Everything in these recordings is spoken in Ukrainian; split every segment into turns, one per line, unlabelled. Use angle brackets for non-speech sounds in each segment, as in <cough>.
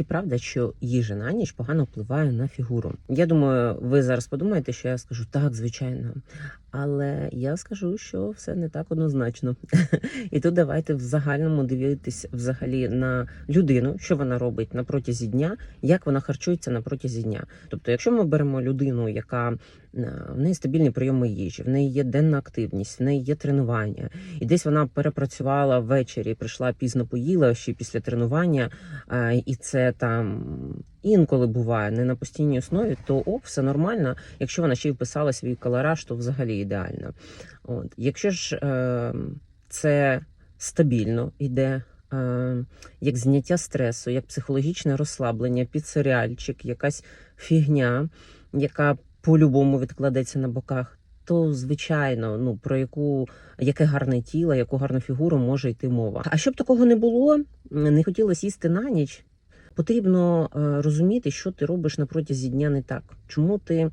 Чи правда, що їжа на ніч погано впливає на фігуру? Я думаю, ви зараз подумаєте, що я скажу так, звичайно. Але я скажу, що все не так однозначно. <laughs> І тут давайте в загальному дивитись взагалі на людину, що вона робить на протязі дня, як вона харчується на протязі дня. Тобто, якщо ми беремо людину, яка в неї стабільні прийоми їжі, в неї є денна активність, в неї є тренування, і десь вона перепрацювала ввечері, прийшла пізно поїла ще після тренування, і це там інколи буває не на постійній основі, то ок, все нормально. Якщо вона ще й вписала свій калораж, то взагалі ідеально. От. Якщо ж е, це стабільно йде. е, Як зняття стресу, як психологічне розслаблення, підсеріальчик, якась фігня, яка по-любому відкладеться на боках, то звичайно, ну про яку яке гарне тіло, яку гарну фігуру може йти мова. А щоб такого не було, не хотілося їсти на ніч. Потрібно е, розуміти, що ти робиш на протязі дня не так. Чому ти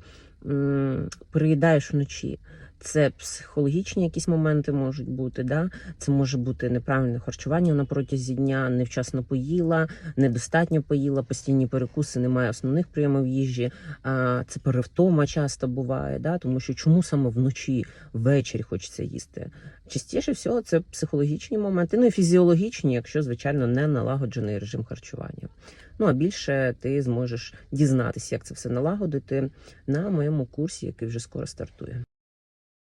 переїдаєш вночі? Це психологічні якісь моменти можуть бути, да? це може бути неправильне харчування на протязі дня, невчасно поїла, недостатньо поїла, постійні перекуси, немає основних прийомів їжі. А це перевтома часто буває, да? тому що чому саме вночі, ввечері хочеться їсти? Частіше всього це психологічні моменти, ну і фізіологічні, якщо звичайно не налагоджений режим харчування. Ну а більше ти зможеш дізнатися, як це все налагодити на моєму курсі, який вже скоро стартує.